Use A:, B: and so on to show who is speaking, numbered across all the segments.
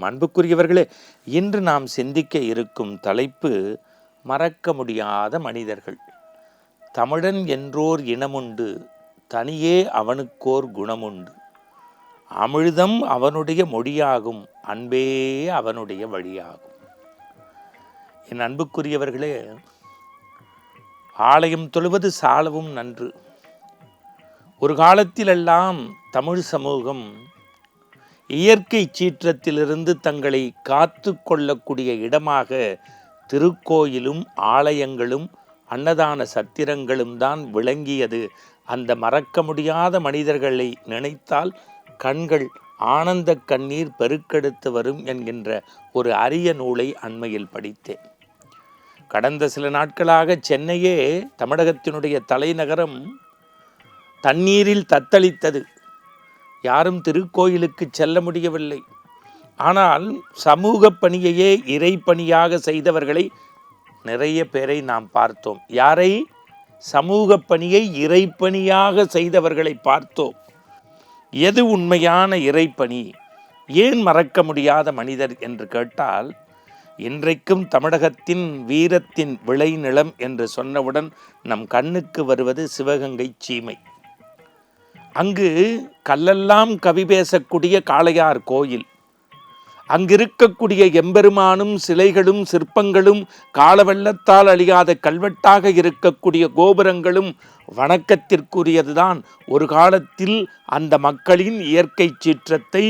A: அன்புக்குரியவர்களே இன்று நாம் சிந்திக்க இருக்கும் தலைப்பு மறக்க முடியாத மனிதர்கள். தமிழன் என்றோர் இனமுண்டு தனியே அவனுக்கோர் குணமுண்டு. அமிழ்தம் அவனுடைய மொழியாகும் அன்பே அவனுடைய வழியாகும். என் அன்புக்குரியவர்களே ஆலயம் தொழுவது சாலவும் நன்று. ஒரு காலத்திலெல்லாம் தமிழ் சமூகம் இயற்கை சீற்றத்திலிருந்து தங்களை காத்து கொள்ளக்கூடிய இடமாக திருக்கோயிலும் ஆலயங்களும் அன்னதான சத்திரங்களும் தான் விளங்கியது. அந்த மறக்க முடியாத மனிதர்களை நினைத்தால் கண்கள் ஆனந்த கண்ணீர் பெருக்கெடுத்து வரும் என்கின்ற ஒரு அரிய நூலை அண்மையில் படித்தேன். கடந்த சில நாட்களாக சென்னையே தமிழகத்தினுடைய தலைநகரம் தண்ணீரில் தத்தளித்தது. யாரும் திருக்கோயிலுக்கு செல்ல முடியவில்லை. ஆனால் சமூக பணியையே இறைப்பணியாக செய்தவர்களை நிறைய பேரை நாம் பார்த்தோம். யாரை? சமூக பணியை இறைப்பணியாக செய்தவர்களை பார்த்தோம். எது உண்மையான இறைப்பணி? ஏன் மறக்க முடியாத மனிதர் என்று கேட்டால் இன்றைக்கும் தமிழகத்தின் வீரத்தின் விளைநிலம் என்று சொன்னவுடன் நம் கண்ணுக்கு வருவது சிவகங்கை சீமை. அங்கு கல்லெல்லாம் கவி பேசக்கூடிய காளையார் கோயில். அங்கிருக்கக்கூடிய எம்பெருமானும் சிலைகளும் சிற்பங்களும் காலவெள்ளத்தால் அழியாத கல்வெட்டாக இருக்கக்கூடிய கோபுரங்களும் வணக்கத்திற்குரியதுதான். ஒரு காலத்தில் அந்த மக்களின் இயற்கை சீற்றத்தை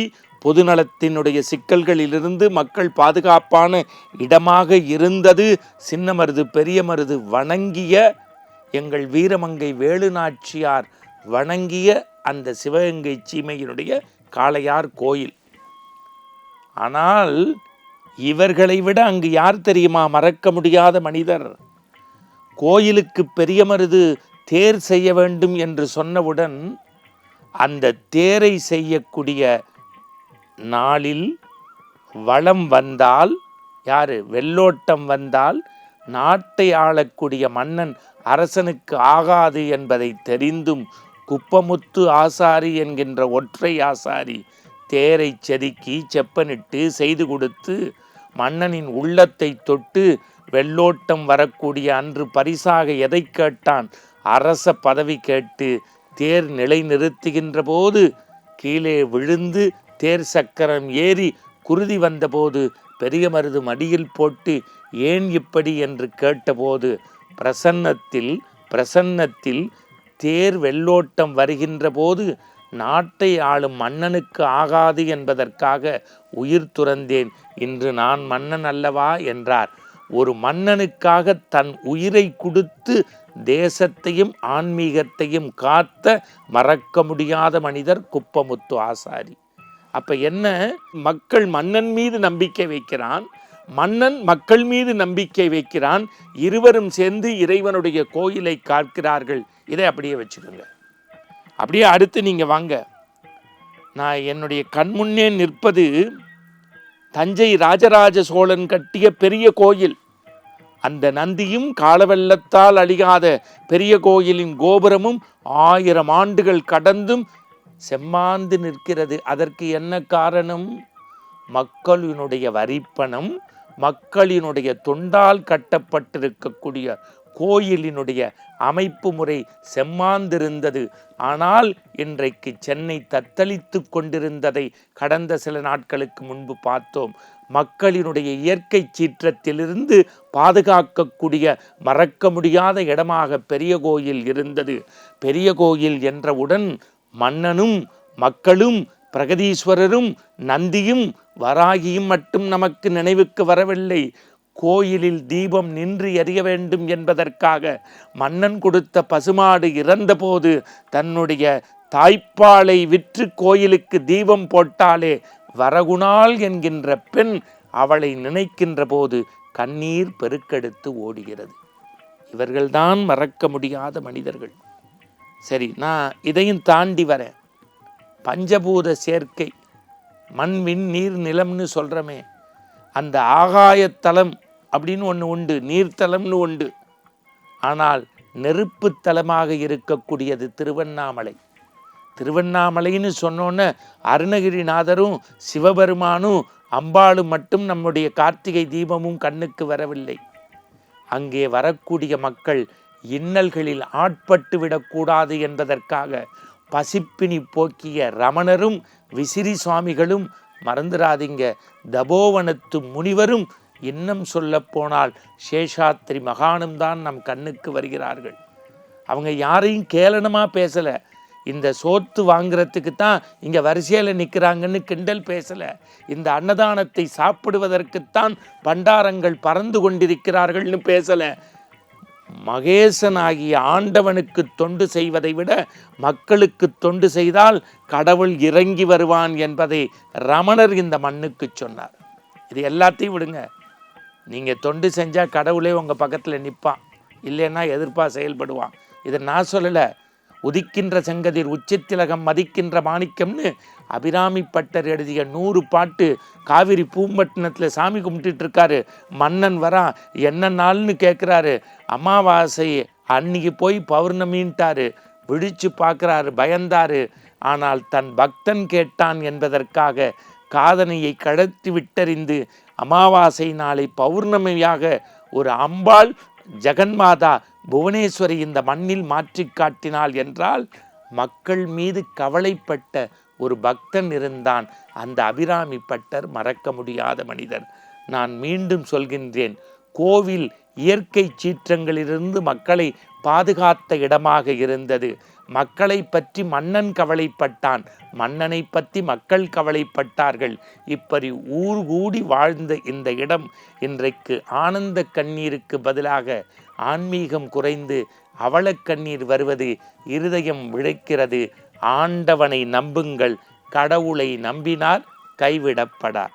A: பொதுநலத்தினுடைய சிக்கல்களிலிருந்து மக்கள் பாதுகாப்பான இடமாக இருந்தது. சின்ன மருது பெரிய மருது வணங்கிய எங்கள் வீரமங்கை வேலுநாச்சியார் வணங்கிய அந்த சிவகங்கை சீமையினுடைய காளையார் கோயில். ஆனால் இவர்களை விட அங்கு யார் தெரியுமா மறக்க முடியாத மனிதர்? கோயிலுக்கு பெரிய மருது தேர் செய்ய வேண்டும் என்று சொன்னவுடன் அந்த தேரை செய்யக்கூடிய நாளில் வளம் வந்தால் யாரு? வெள்ளோட்டம் வந்தால் நாட்டை ஆளக்கூடிய மன்னன் அரசனுக்கு ஆகாது என்பதை தெரிந்தும் குப்பமுத்து ஆசாரி என்கின்ற ஒற்றை ஆசாரி தேரை செதுக்கி செப்பனிட்டு செய்து கொடுத்து மன்னனின் உள்ளத்தை தொட்டு வெள்ளோட்டம் வரக்கூடிய அன்று பரிசாக எதை கேட்டான்? அரச பதவி கேட்டு தேர் நிலை நிறுத்துகின்ற போது கீழே விழுந்து தேர் சக்கரம் ஏறி குருதி வந்தபோது பெரிய மருது மடியில் போட்டு ஏன் இப்படி என்று கேட்டபோது பிரசன்னத்தில் பிரசன்னத்தில் தேர் வெள்ளோட்டம் வருகின்ற போது நாட்டை ஆளும் மன்னனுக்கு ஆகாது என்பதற்காக உயிர் துறந்தேன். இன்று நான் மன்னன் அல்லவா? என்றார். ஒரு மன்னனுக்காக தன் உயிரை கொடுத்து தேசத்தையும் ஆன்மீகத்தையும் காத்த மறக்க முடியாத மனிதர் குப்பமுத்து ஆசாரி. அப்ப என்ன? மக்கள் மன்னன் மீது நம்பிக்கை வைக்கிறான். மன்னன் மக்கள் மீது நம்பிக்கை வைக்கிறான். இருவரும் சேர்ந்து இறைவனுடைய கோயிலை காக்கிறார்கள். இதை அப்படியே வச்சுக்கோங்க. அப்படியே அடுத்து நீங்கள் வாங்க. நான் என்னுடைய கண்முன்னே நிற்பது தஞ்சை ராஜராஜ சோழன் கட்டிய பெரிய கோயில். அந்த நந்தியும் காலவெள்ளத்தால் அழியாத பெரிய கோயிலின் கோபுரமும் ஆயிரம் ஆண்டுகள் கடந்தும் செம்மாந்து நிற்கிறது. அதற்கு என்ன காரணம்? மக்களினுடைய வரிப்பணம் மக்களினுடைய தொண்டால் கட்டப்பட்டிருக்கக்கூடிய கோயிலினுடைய அமைப்பு முறை செம்மாந்திருந்தது. ஆனால் இன்றைக்கு சென்னை தத்தளித்து கொண்டிருந்ததை கடந்த சில நாட்களுக்கு முன்பு பார்த்தோம். மக்களினுடைய இயற்கை சீற்றத்திலிருந்து பாதுகாக்கக்கூடிய மறக்க முடியாத இடமாக பெரிய கோயில் இருந்தது. பெரிய கோயில் என்றவுடன் மன்னனும் மக்களும் பிரகதீஸ்வரரும் நந்தியும் வராகியும் மட்டும் நமக்கு நினைவுக்கு வரவில்லை. கோயிலில் தீபம் நின்று எரிய வேண்டும் என்பதற்காக மன்னன் கொடுத்த பசுமாடு இறந்தபோது தன்னுடைய தாய்ப்பாலை விற்று கோயிலுக்கு தீபம் போட்டாலே வரகுணால் என்கின்ற பெண் அவளை நினைக்கின்ற போது கண்ணீர் பெருக்கெடுத்து ஓடுகிறது. இவர்கள்தான் மறக்க முடியாத மனிதர்கள். சரி நான் இதையும் தாண்டி வரேன். பஞ்சபூத சேர்க்கை மண் விண் நீர் நிலம்னு சொல்கிறோமே அந்த ஆகாயத்தலம் அப்படின்னு ஒன்று உண்டு. நீர்த்தலம்னு உண்டு. ஆனால் நெருப்பு தலமாக இருக்கக்கூடியது திருவண்ணாமலை. திருவண்ணாமலைன்னு சொன்னோன்னே அருணகிரிநாதரும் சிவபெருமானும் அம்பாளும் மட்டும் நம்முடைய கார்த்திகை தீபமும் கண்ணுக்கு வரவில்லை. அங்கே வரக்கூடிய மக்கள் இன்னல்களில் ஆட்பட்டு விடக்கூடாது என்பதற்காக பசிப்பினி போக்கிய ரமணரும் விசிறி சுவாமிகளும் மறந்துடாதீங்க தபோவனத்து முனிவரும் இன்னும் சொல்லப்போனால் சேஷாத்ரி சேஷாத்திரி மகானும் தான் நம் கண்ணுக்கு வருகிறார்கள். அவங்க யாரையும் கேளனமாக பேசலை. இந்த சோத்து வாங்குறதுக்கு தான் இங்கே வரிசையில் நிற்கிறாங்கன்னு கிண்டல் பேசலை. இந்த அன்னதானத்தை சாப்பிடுவதற்குத்தான் பண்டாரங்கள் பறந்து கொண்டிருக்கிறார்கள்னு பேசலை. மகேசனாகிய ஆண்டவனுக்கு தொண்டு செய்வதை விட மக்களுக்கு தொண்டு செய்தால் கடவுள் இறங்கி வருவான் என்பதை ரமணர் இந்த மண்ணுக்கு சொன்னார். இது எல்லாத்தையும் விடுங்க. நீங்கள் தொண்டு செஞ்சால் கடவுளே உங்கள் பக்கத்தில் நிற்பான் இல்லைன்னா எதிர்ப்பாக செயல்படுவான். இதை நான் சொல்லலை. உதிக்கின்ற செங்கதிர் உச்சித்திலகம் மதிக்கின்ற மாணிக்கம்னு அபிராமி பட்டர் எழுதிய நூறு பாட்டு காவிரி பூம்பட்டினத்தில் சாமி கும்பிட்டுட்டு இருக்காரு மன்னன் வரான் என்ன நாள்னு கேட்குறாரு அமாவாசை அன்னைக்கு போய் பௌர்ணமின்ட்டாரு. விழிச்சு பார்க்குறாரு பயந்தாரு. ஆனால் தன் பக்தன் கேட்டான் என்பதற்காக காதனையை கடத்தி விட்டறிந்து அமாவாசை நாளை பௌர்ணமியாக ஒரு அம்பாள் ஜெகன்மாதா புவனேஸ்வரி இந்த மண்ணில் மாற்றி காட்டினாள் என்றால் மக்கள் மீது கவலைப்பட்ட ஒரு பக்தன் இருந்தான். அந்த அபிராமி பட்டர் மறக்க முடியாத மனிதர் நான் மீண்டும் சொல்கின்றேன் கோவில் இயற்கை சீற்றங்களிலிருந்து மக்களை பாதுகாத்த இடமாக இருந்தது. மக்களை பற்றி மன்னன் கவலைப்பட்டான். மன்னனை பற்றி மக்கள் கவலைப்பட்டார்கள். இப்படி ஊர் கூடி வாழ்ந்த இந்த இடம் இன்றைக்கு ஆனந்த கண்ணீருக்கு பதிலாக ஆன்மீகம் குறைந்து அவலக்கண்ணீர் வருவது இருதயம் விழைக்கிறது. ஆண்டவனை நம்புங்கள். கடவுளை நம்பினார் கைவிடப்படார்.